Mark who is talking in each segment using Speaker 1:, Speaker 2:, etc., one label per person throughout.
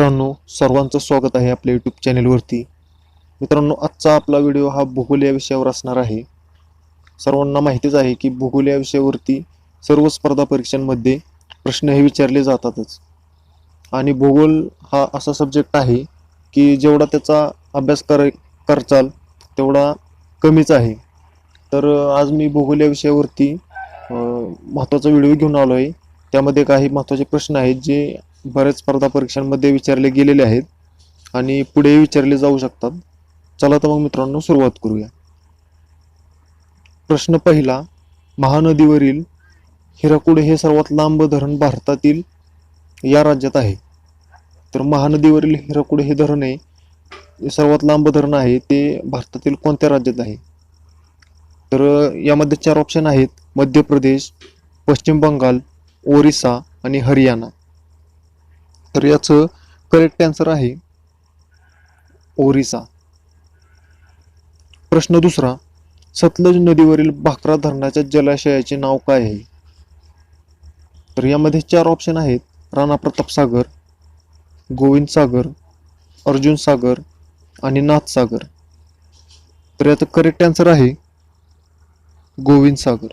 Speaker 1: मित्रांनो सर्वांचं स्वागत आहे आपल्या यूट्यूब चॅनेलवरती मित्रांनो आजचा आपला व्हिडिओ हा भूगोल या विषयावर असणार आहे. सर्वांना माहितीच आहे की भूगोल या विषयावरती सर्व स्पर्धा परीक्षांमध्ये प्रश्न हे विचारले जातातच. आणि भूगोल हा असा सब्जेक्ट आहे की जेवढा त्याचा अभ्यास कर करचाल तेवढा कमीच आहे. तर आज मी भूगोल या विषयावरती महत्त्वाचा व्हिडिओ घेऊन आलो आहे त्यामध्ये काही महत्त्वाचे प्रश्न आहेत जे बऱ्याच स्पर्धा परीक्षांमध्ये विचारले गेलेले आहेत आणि पुढे विचारले जाऊ शकतात. चला तर मग मित्रांनो सुरुवात करूया. प्रश्न पहिला महानदीवरील हिराकुड हे सर्वात लांब धरण भारतातील या राज्यात आहे. तर महानदीवरील हिराकुड हे धरण आहे सर्वात लांब धरण आहे ते भारतातील कोणत्या राज्यात आहे? तर यामध्ये चार ऑप्शन आहेत. मध्य प्रदेश पश्चिम बंगाल ओरिसा आणि हरियाणा. तर याचं करेक्ट आन्सर आहे ओरिसा. प्रश्न दुसरा सतलज नदीवरील भाकरा धरणाच्या जलाशयाचे नाव काय आहे? तर यामध्ये चार ऑप्शन आहेत. राणा प्रताप सागर गोविंद सागर अर्जुन सागर आणि नाथ सागर. तर याचं करेक्ट आन्सर आहे गोविंद सागर.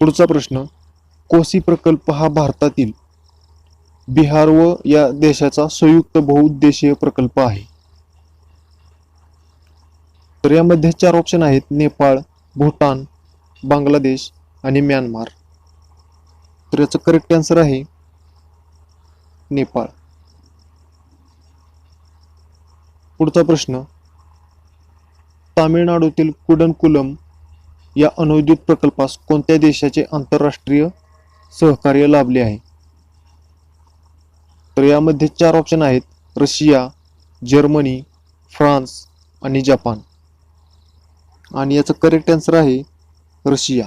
Speaker 1: पुढचा प्रश्न कोसी प्रकल्प हा भारतातील बिहार व या देशाचा संयुक्त बहुउद्देशीय प्रकल्प आहे. तर यामध्ये चार ऑप्शन आहेत. नेपाळ भूटान बांगलादेश आणि म्यानमार. तर याचं करेक्ट आन्सर आहे नेपाळ. पुढचा प्रश्न तामिळनाडूतील कुडनकुलम या अनौद्योगिक प्रकल्पास कोणत्या देशाचे आंतरराष्ट्रीय सहकार्य लाभले आहे. तर यामध्ये चार ऑप्शन आहेत. रशिया जर्मनी फ्रान्स आणि जपान. आणि याचं करेक्ट आन्सर आहे रशिया.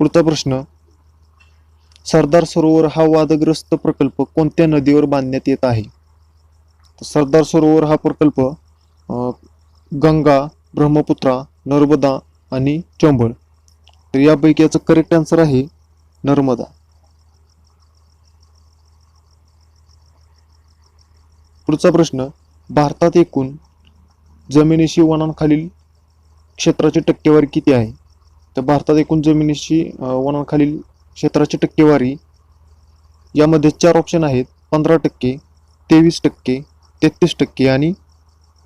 Speaker 1: पुढचा प्रश्न. सरदार सरोवर हा वादग्रस्त प्रकल्प कोणत्या नदीवर बांधण्यात येत आहे? सरदार सरोवर हा प्रकल्प गंगा ब्रह्मपुत्रा नर्मदा आणि चंबळ. तर यापैकी याचं करेक्ट आन्सर आहे नर्मदा. पुढचा प्रश्न भारतात एकूण जमिनीशी वनांखालील क्षेत्राची टक्केवारी किती आहे? तर भारतात एकूण जमिनीशी वनांखालील क्षेत्राची टक्केवारी यामध्ये चार ऑप्शन आहेत. पंधरा टक्के तेवीस टक्के तेहतीस टक्के आणि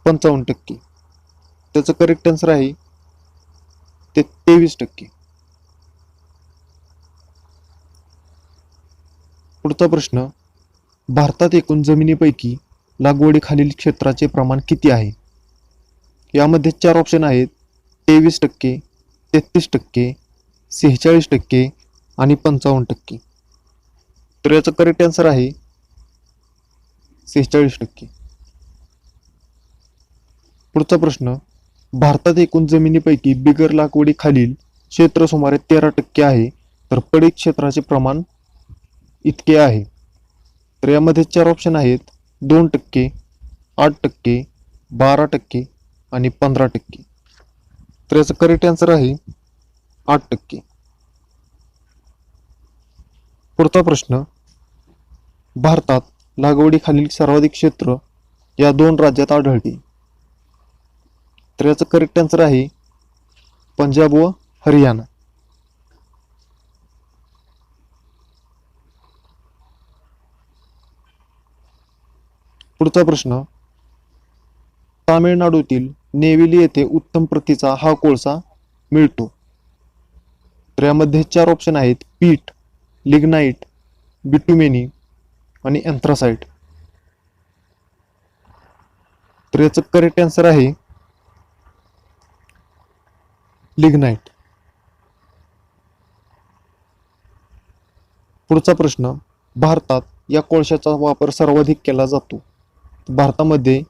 Speaker 1: पंचावन्न टक्के. त्याचं करेक्ट आन्सर आहे ते तेवीस टक्के. पुढचा प्रश्न भारतात एकूण जमिनीपैकी लागवडीखालील क्षेत्राचे प्रमाण किती आहे? यामध्ये चार ऑप्शन आहेत तेवीस टक्के तेहतीस टक्के सेहेचाळीस टक्के आणि पंचावन्न टक्के. तर याचं करेक्ट आन्सर आहे सेहेचाळीस टक्के. पुढचा प्रश्न भारतात एकूण जमिनीपैकी बिगर लागवडीखालील क्षेत्र सुमारे तेरा टक्के आहे. तर पडीक क्षेत्राचे प्रमाण इतके आहे. तर यामध्ये चार ऑप्शन आहेत. दोन टक्के आठ टक्के बारा टक्के आणि पंधरा टक्के. तर याचं करेक्ट आन्सर आहे आठ टक्के. पुढचा प्रश्न. भारतात लागवडीखालील सर्वाधिक क्षेत्र या दोन राज्यात आढळते. तर याचं करेक्ट आन्सर आहे पंजाब व हरियाणा. पुढचा प्रश्न तामिळनाडूतील नेवेली येथे उत्तम प्रतीचा हा कोळसा मिळतो. तर यामध्ये चार ऑप्शन आहेत पीठ लिग्नाईट बिटुमेनी आणि अँथ्रासाईट तर याचं करेक्ट आन्सर आहे लिग्नाईट पुढचा प्रश्न भारतात या कोळशाचा वापर सर्वाधिक केला जातो. भारतामध्ये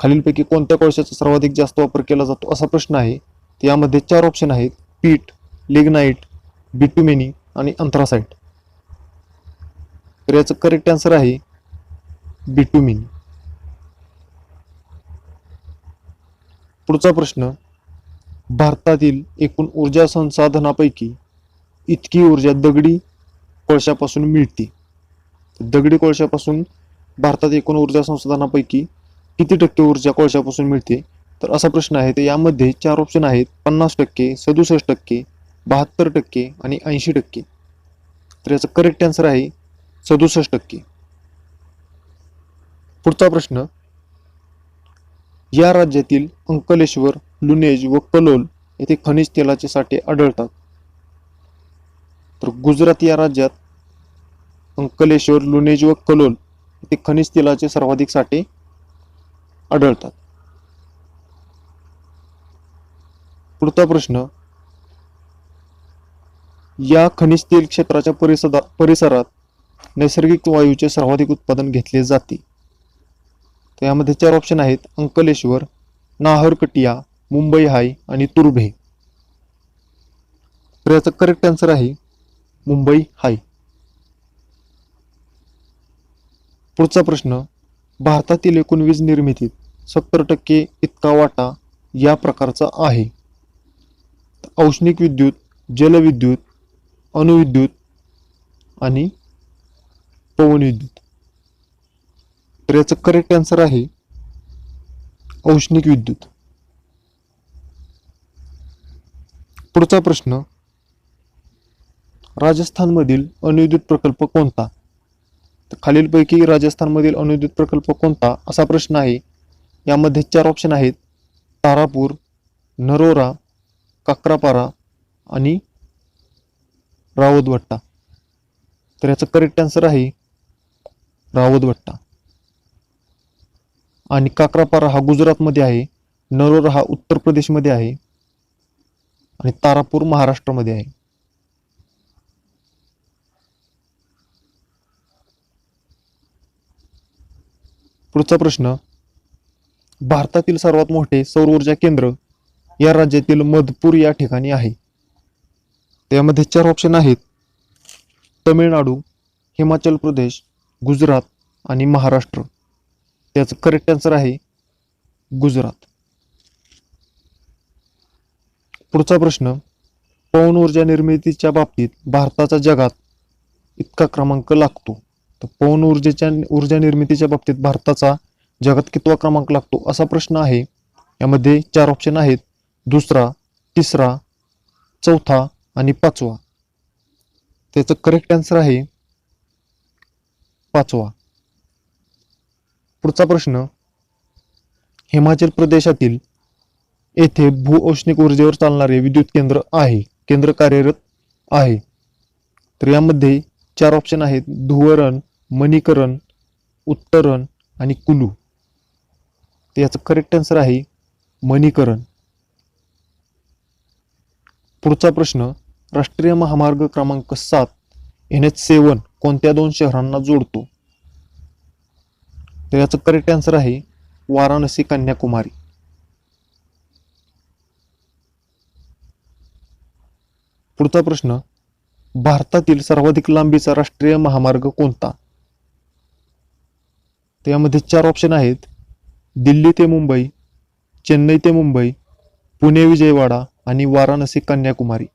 Speaker 1: खालीलपैकी कोणत्या कोळशाचा सर्वाधिक जास्त वापर केला जातो असा प्रश्न आहे. यामध्ये चार ऑप्शन आहेत पीठ लिग्नाईट बिटुमेनी आणि अंथ्रासाइट. तर याचं करेक्ट आन्सर आहे बिटुमिनी पुढचा प्रश्न भारतातील एकूण ऊर्जा संसाधनापैकी इतकी ऊर्जा दगडी कोळशापासून मिळते. दगडी कोळशापासून भारतात एकूण ऊर्जा संसाधनापैकी किती टक्के ऊर्जा कोळशापासून मिळते? तर असा प्रश्न आहे. तर यामध्ये चार ऑप्शन आहेत. पन्नास टक्के सदुसष्ट टक्के बहात्तर टक्के आणि ऐंशी टक्के. तर याचं करेक्ट आन्सर आहे सदुसष्ट टक्के. पुढचा प्रश्न. या राज्यातील अंकलेश्वर लुनेज व कलोल येथे खनिज तेलाचे साठे आढळतात. तर गुजरात या राज्यात अंकलेश्वर लुनेज व कलोल येथे खनिज तेलाचे सर्वाधिक साठे आढळतात. पुढचा प्रश्न या खनिज तेल क्षेत्राच्या परिसदा परिसरात नैसर्गिक वायूचे सर्वाधिक उत्पादन घेतले जाते. तर यामध्ये चार ऑप्शन आहेत अंकलेश्वर नाहरकटिया मुंबई हाय आणि तुर्भे. तर याचं करेक्ट आन्सर आहे मुंबई हाय. पुढचा प्रश्न भारतातील एकूण वीज निर्मितीत सत्तर टक्के इतका वाटा या प्रकारचा आहे. औष्णिक विद्युत जलविद्युत अणुविद्युत आणि पवन विद्युत तर याचं करेक्ट आन्सर आहे औष्णिक विद्युत. पुढचा प्रश्न. राजस्थानमधील अणुविद्युत प्रकल्प कोणता? तर खालीलपैकी राजस्थानमधील अणुविद्युत प्रकल्प कोणता? असा प्रश्न आहे. यामध्ये चार ऑप्शन आहेत. तारापूर नरोरा काक्रापारा आणि रावतभट्टा तर याचं करेक्ट आन्सर आहे रावतभट्टा आणि काक्रापारा हा गुजरातमध्ये आहे. नरोरा हा उत्तर प्रदेशमध्ये आहे. आणि तारापूर महाराष्ट्रामध्ये आहे. पुढचा प्रश्न भारतातील सर्वात मोठे सौर ऊर्जा केंद्र या राज्यातील मधपूर या ठिकाणी आहे. त्यामध्ये चार ऑप्शन आहेत. तमिळनाडू हिमाचल प्रदेश गुजरात आणि महाराष्ट्र. त्याचं करेक्ट आन्सर आहे गुजरात. पुढचा प्रश्न पवन ऊर्जा निर्मितीच्या बाबतीत भारताचा जगात इतका क्रमांक लागतो. तर पवन ऊर्जेच्या ऊर्जा निर्मितीच्या बाबतीत भारताचा जगात कितवा क्रमांक लागतो असा प्रश्न आहे. यामध्ये चार ऑप्शन आहेत. दुसरा तिसरा चौथा आणि पाचवा. त्याचं करेक्ट आन्सर आहे पाचवा. पुढचा प्रश्न हिमाचल प्रदेशातील येथे भूऔष्णिक ऊर्जेवर चालणारे विद्युत केंद्र आहे केंद्र कार्यरत आहे. तर यामध्ये चार ऑप्शन आहेत धुवरण मणीकरण उत्तरण आणि कुलू. तर याचं करेक्ट आन्सर आहे मणीकरण. पुढचा प्रश्न राष्ट्रीय महामार्ग क्रमांक सात एन एच सेवन कोणत्या दोन शहरांना जोडतो? तर याचं करेक्ट आन्सर आहे वाराणसी कन्याकुमारी. पुढचा प्रश्न भारतातील सर्वाधिक लांबीचा राष्ट्रीय महामार्ग कोणता? त्यामध्ये चार ऑप्शन आहेत. दिल्ली ते मुंबई चेन्नई ते मुंबई पुणे विजयवाडा आणि वाराणसी कन्याकुमारी.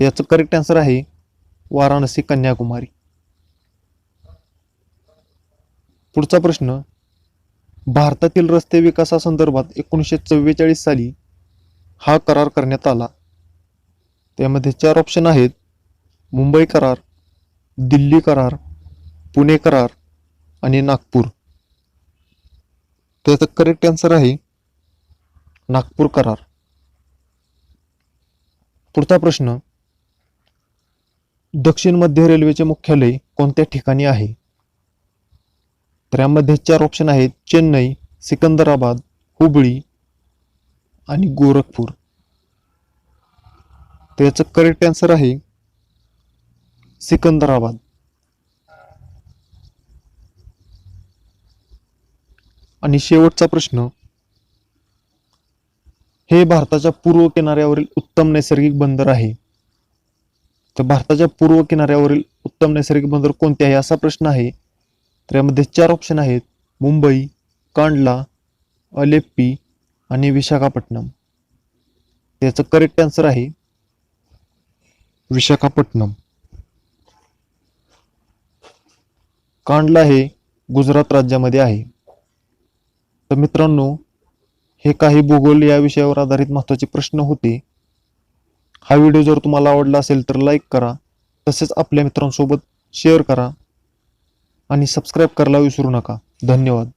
Speaker 1: तर याचं करेक्ट आन्सर आहे वाराणसी कन्याकुमारी. पुढचा प्रश्न भारतातील रस्ते विकासासंदर्भात एकोणीसशे चव्वेचाळीस साली हा करार करण्यात आला. त्यामध्ये चार ऑप्शन आहेत. मुंबई करार दिल्ली करार पुणे करार आणि नागपूर. त्याचं करेक्ट आन्सर आहे नागपूर करार. पुढचा प्रश्न दक्षिण मध्य रेल्वेचे मुख्यालय कोणत्या ठिकाणी आहे? तर यामध्ये चार ऑप्शन आहेत. चेन्नई सिकंदराबाद हुबळी आणि गोरखपूर. तर याचं करेक्ट आन्सर आहे सिकंदराबाद. आणि शेवटचा प्रश्न हे भारताच्या पूर्व किनाऱ्यावरील उत्तम नैसर्गिक बंदर आहे. तर भारताच्या पूर्व किनाऱ्यावरील उत्तम नैसर्गिक बंदर कोणते आहे असा प्रश्न आहे. तर यामध्ये चार ऑप्शन आहेत. मुंबई कांडला अलेप्पी आणि विशाखापट्टणम. त्याचं करेक्ट आन्सर आहे विशाखापट्टणम. कांडला हे गुजरात राज्यामध्ये आहे. तर मित्रांनो हे काही भूगोल या विषयावर आधारित महत्त्वाचे प्रश्न होते. हा व्हिडिओ जर तुम्हाला आवडला असेल तर लाईक करा तसेच आपल्या मित्रांसोबत शेअर करा आणि सबस्क्राईब करायला विसरू नका. धन्यवाद.